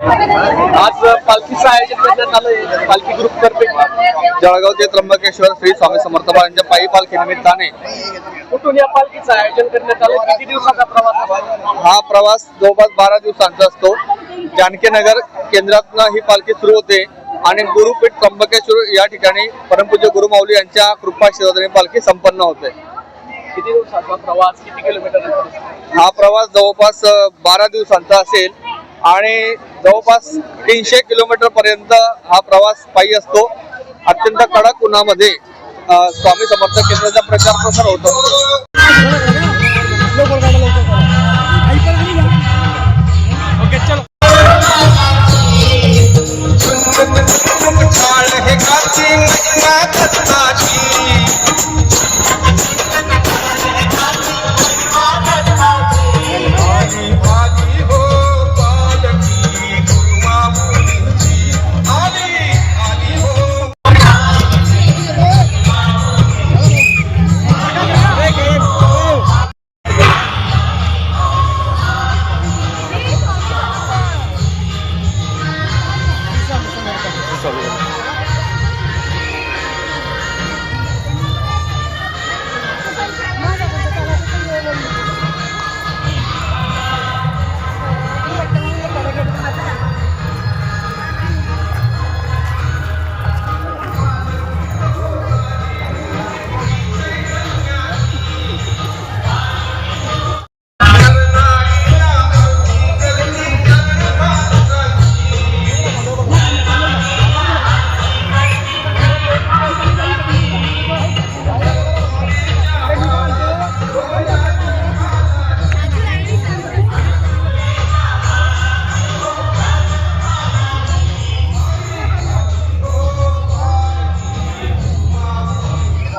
आज पालखीचं आयोजन करण्यात आलं पालखी ग्रुप तर्फे जळगाव ते त्र्यंबकेश्वर श्री स्वामी समर्थ महाराजांच्या पायी पालखी निमित्ताने. कुठून या पालखीचं आयोजन करण्यात आलं किती दिवसाचा प्रवास हा प्रवास जवळपास बारा दिवसांचा असतो. जानकीनगर केंद्रातनं ही पालखी सुरू होते. आणि गुरुपीठ त्र्यंबकेश्वर या ठिकाणी परमपूज्य गुरुमाऊली यांच्या कृपा आशीर्वादाने पालखी संपन्न होते. किती दिवसाचा प्रवास? किती किलोमीटर हा प्रवास जवळपास बारा दिवसांचा असेल. आणि जवळपास तीनशे किलोमीटर पर्यंत हा प्रवास पायी असतो. अत्यंत कडक उन्हामध्ये स्वामी समर्थ केंद्राचा प्रचार प्रसार होतो.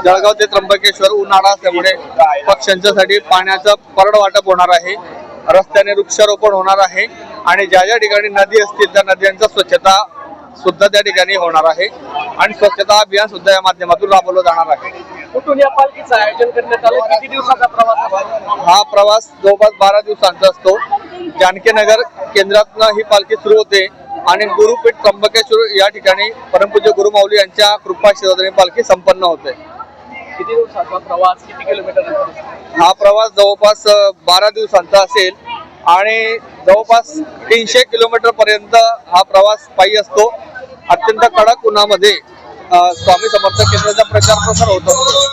जळगाव ते त्र्यंबकेश्वर उन्हाळा असल्यामुळे पक्ष्यांच्यासाठी पाण्याचं परड वाटप होणार आहे. रस्त्याने वृक्षारोपण होणार आहे आणि ज्या ज्या ठिकाणी नदी असतील त्या नद्यांचा स्वच्छता सुद्धा त्या ठिकाणी होणार आहे. आणि स्वच्छता अभियान सुद्धा या माध्यमातून राबवलं जाणार आहे. कुठून या पालखीचं आयोजन करण्यात आलं? किती दिवसाचा प्रवास हा प्रवास जवळपास बारा दिवसांचा असतो. जानकीनगर केंद्रातनं ही पालखी सुरू होते आणि गुरुपीठ त्र्यंबकेश्वर या ठिकाणी परमपूज्य गुरुमाऊली यांच्या कृपा पालखी संपन्न होते. किती दिवसाचा प्रवास किती किलोमीटर हा प्रवास जवळपास बारा दिवसांचा असेल. आणि जवळपास तीनशे किलोमीटर पर्यंत हा प्रवास पायी असतो. अत्यंत कडक उन्हामध्ये स्वामी समर्थ केंद्राचा प्रचार प्रसार होतो.